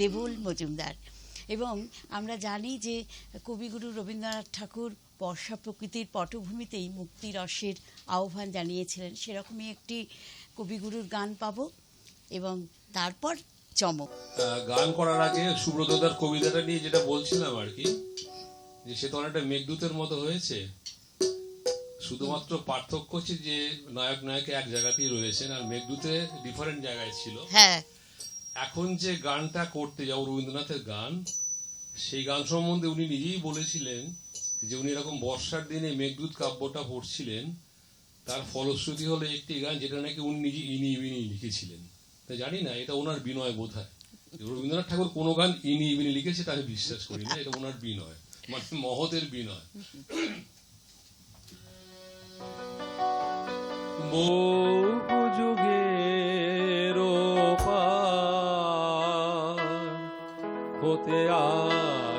দেবুল মজুমদার। এবং আমরা জানি যে কবিগুরু রবীন্দ্রনাথ ঠাকুর বর্ষা প্রকৃতির পটভূমিতেই মুক্তি রসের আহ্বান জানিয়েছিলেন। সেরকমই একটি কবিগুরুর গান পাবো এবং তারপর চমক। গান করার আগে সুব্রতদার কবিতাটা নিয়ে যেটা বলছিলাম আর কি যে সে তো অনেকটা মেঘদূতের মতো হয়েছে। শুধুমাত্র পার্থক্য হচ্ছে যে নায়ক নায়িকা এক জায়গাতেই রয়েছেন আর মেঘদূতে ডিফারেন্ট জায়গায় ছিল। হ্যাঁ। এখন যে গানটা করতে যাও রবীন্দ্রনাথের গান সেই গান সম্বন্ধে উনি নিজেই বলেছিলেন যে উনি এরকম বর্ষার দিনে মেঘদূত কাব্যটা পড়ছিলেন। তার ফলশ্রুতি হলো একটি গান যেটা নাকি উনি নিজে ইনি ইনি লিখেছিলেন। তা জানি না এটা ওনার বিনয় বোধ হয় রবীন্দ্রনাথ ঠাকুর কোনো গান ইনি ইনি লিখেছে তাকে বিশ্বাস করি না এটা ওনার বিনয় মানে মহতের বিনয়। বহু হতে আষাঢ়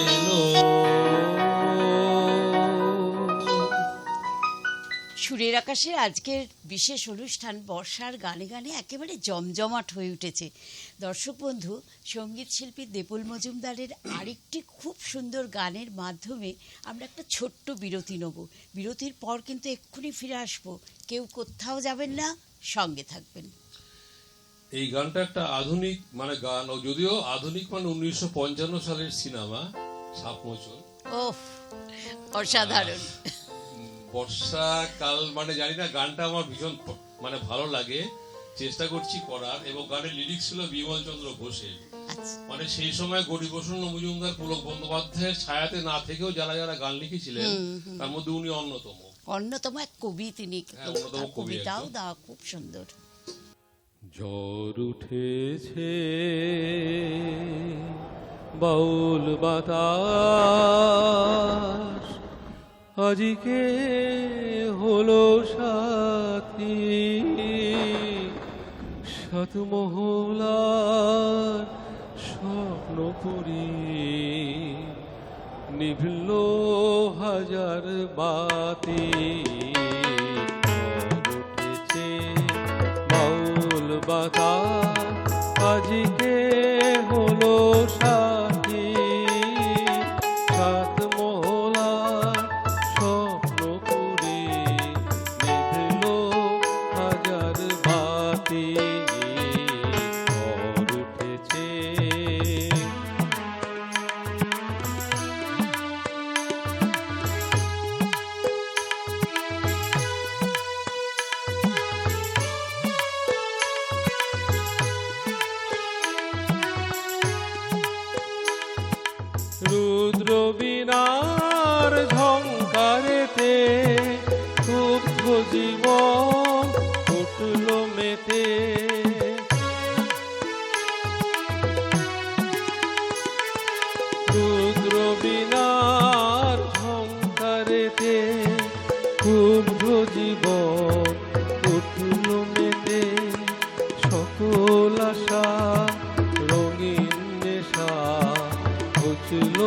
আকাশের আজকের বিশেষ অনুষ্ঠান বর্ষার গানে গানে একেবারে জমজমাট হয়ে উঠেছে। দর্শক বন্ধু সংগীত শিল্পী দেপুল মজুমদারের আরেকটি খুব সুন্দর গানের মাধ্যমে আমরা একটা ছোট্ট বিরতি নেব। বিরতির পর কিন্তু এক্ষুনি ফিরে আসব। কেউ কোথাও যাবেন না সঙ্গে থাকবেন। এই গানটা একটা আধুনিক মানে গান ও যদিও আধুনিক মানে উনিশশো পঞ্চান্ন সালের সিনেমা সাপমোচন ওহ অসাধারণ। বর্ষাকাল মানে জানি না গানটা আমার ভীষণ মানে ভালো লাগে। চেষ্টা করছি করার এবং গানের লিরিক্স ছিল বিমল চন্দ্র ঘোষের। আচ্ছা। মানে সেই সময় গরিবসন্ন মজুমদার পুলক বন্দ্যোপাধ্যায়ের ছায়াতে না থেকেও যারা যারা গান লিখেছিলেন তার মধ্যে উনি অন্যতম। অন্যতম এক কবি তিনি হ্যাঁ, অন্যতম তার কবি কবিতাও। দেওয়া খুব সুন্দর। ঝড় উঠেছে বাউল বাতাস। আজকে হলো সাথী। সাত মহলার স্বপ্নপুরী নিভল হাজার বাতি। উঠেছে বাউল বাতা ঝঙ্কারেতে ক্ষুব্ধ জীবন উঠল মেতে। রুদ্র বিনার ঝঙ্কারেতে উঠল মেতে। সকল আশা, রঙিন নেশা বুঝল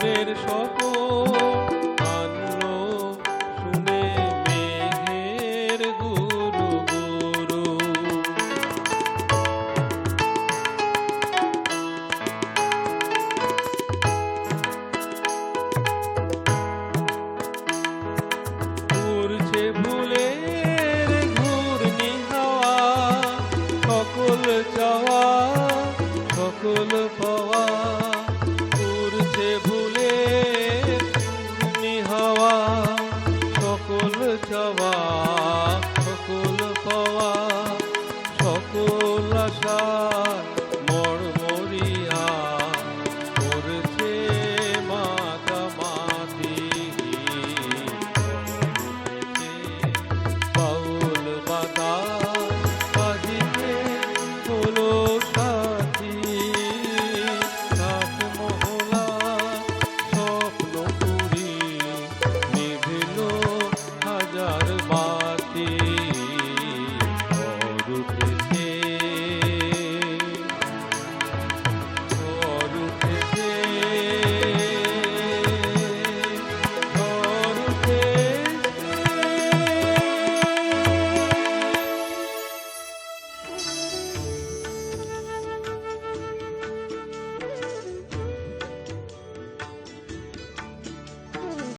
সুরের সপন পাওয়া সকল আশা।